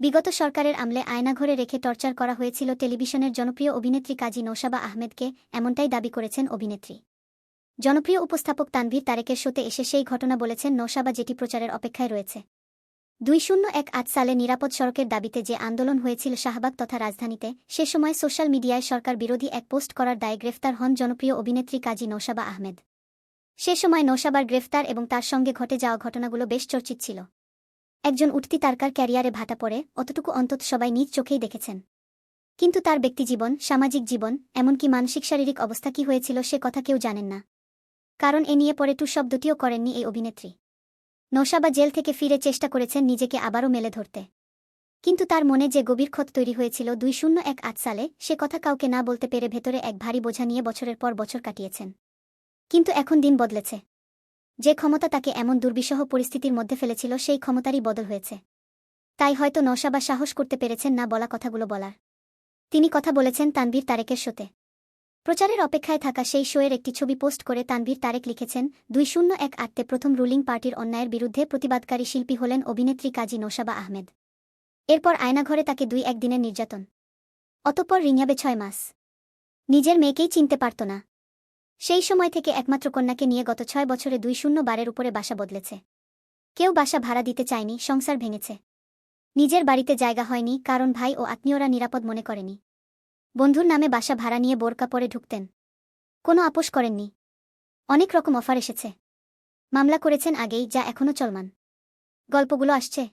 বিগত সরকারের আমলে আয়নাঘরে রেখে টর্চার করা হয়েছিল টেলিভিশনের জনপ্রিয় অভিনেত্রী কাজী নৌশাবা আহমেদকে, এমনটাই দাবি করেছেন অভিনেত্রী। জনপ্রিয় উপস্থাপক তানভীর তারেকের শোতে এসে সেই ঘটনা বলেছেন নৌশাবা যেটি প্রচারের অপেক্ষায় রয়েছে। দুই শূন্য এক আট সালে নিরাপদ সড়কের দাবিতে যে আন্দোলন হয়েছিল শাহবাগ তথা রাজধানীতে, সে সময় সোশ্যাল মিডিয়ায় সরকার বিরোধী এক পোস্ট করার দায়ে গ্রেফতার হন জনপ্রিয় অভিনেত্রী কাজী নৌশাবা আহমেদ। সে সময় নৌশাবার গ্রেফতার এবং তার সঙ্গে ঘটে যাওয়া ঘটনাগুলো বেশ চর্চিত ছিল। একজন উঠতি তারকার ক্যারিয়ারে ভাটা পড়ে, অতটুকু অন্তত সবাই নিজ চোখেই দেখেছেন। কিন্তু তার ব্যক্তিজীবন সামাজিক জীবন, এমনকি মানসিক শারীরিক অবস্থা কি হয়েছিল সে কথা কেউ জানেন না। কারণ এ নিয়ে পরে টু শব্দটিও করেননি এই অভিনেত্রী। নৌশাবা জেল থেকে ফিরে চেষ্টা করেছেন নিজেকে আবারও মেলে ধরতে। কিন্তু তার মনে যে গভীর ক্ষত তৈরি হয়েছিল দুই শূন্য এক আট সালে, সে কথা কাউকে না বলতে পেরে ভেতরে এক ভারী বোঝা নিয়ে বছরের পর বছর কাটিয়েছেন। কিন্তু এখন দিন বদলেছে। যে ক্ষমতা তাকে এমন দুর্বিষহ পরিস্থিতির মধ্যে ফেলেছিল, সেই ক্ষমতারই বদল হয়েছে। তাই হয়তো নৌশাবা সাহস করতে পেরেছেন না বলা কথাগুলো বলার। তিনি কথা বলেছেন তানভীর তারেকের শোতে। প্রচারের অপেক্ষায় থাকা সেই শোয়ের একটি ছবি পোস্ট করে তানভীর তারেক লিখেছেন, দুই শূন্য এক আটতে প্রথম রুলিং পার্টির অন্যায়ের বিরুদ্ধে প্রতিবাদকারী শিল্পী হলেন অভিনেত্রী কাজী নৌশাবা আহমেদ। এরপর আয়নাঘরে তাকে দুই একদিনের নির্যাতন। অতঃপর রিঙাবে ছয় মাস। নিজের মেয়েকেই চিনতে পারত না। সেই সময় থেকে একমাত্র কন্যাকে নিয়ে গত ছয় বছরে দুই শূন্য বারের উপরে বাসা বদলেছে। কেউ বাসা ভাড়া দিতে চায়নি, সংসার ভেঙেছে। নিজের বাড়িতে জায়গা হয়নি, কারণ ভাই ও আত্মীয়রা নিরাপদ মনে করেনি। বন্ধুর নামে বাসা ভাড়া নিয়ে বোরকা পরে ঢুকতেন। কোনো আপোষ করেননি। অনেক রকম অফার এসেছে। মামলা করেছেন আগেই, যা এখনও চলমান। গল্পগুলো আসছে।